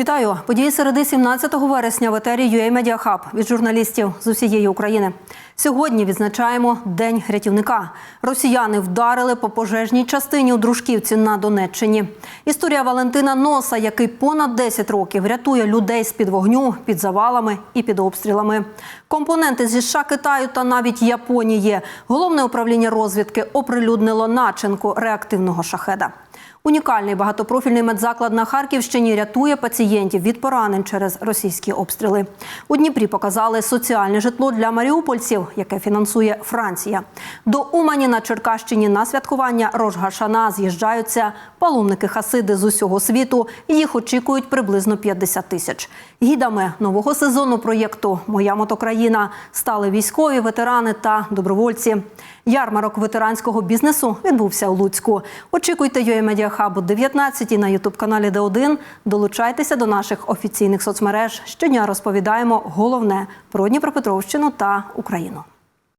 Вітаю! Події середи 17 вересня в етері UA Media від журналістів з усієї України. Сьогодні відзначаємо День рятівника. Росіяни вдарили по пожежній частині у Дружківці на Донеччині. Історія Валентина Носа, який понад 10 років рятує людей з-під вогню, під завалами і під обстрілами. Компоненти зі США, Китаю та навіть Японії. Головне управління розвідки оприлюднило начинку реактивного шахеда. Унікальний багатопрофільний медзаклад на Харківщині рятує пацієнтів від поранень через російські обстріли. У Дніпрі показали соціальне житло для маріупольців, яке фінансує Франція. До Умані на Черкащині на святкування Рожгашана з'їжджаються паломники хасиди з усього світу. Їх очікують приблизно 50 тисяч. Гідами нового сезону проєкту Моя мотокраїна стали військові, ветерани та добровольці. Ярмарок ветеранського бізнесу відбувся у Луцьку. Очікуйте Media Hub о 19 на ютуб-каналі Д1. Долучайтеся до наших офіційних соцмереж. Щодня розповідаємо головне про Дніпропетровщину та Україну.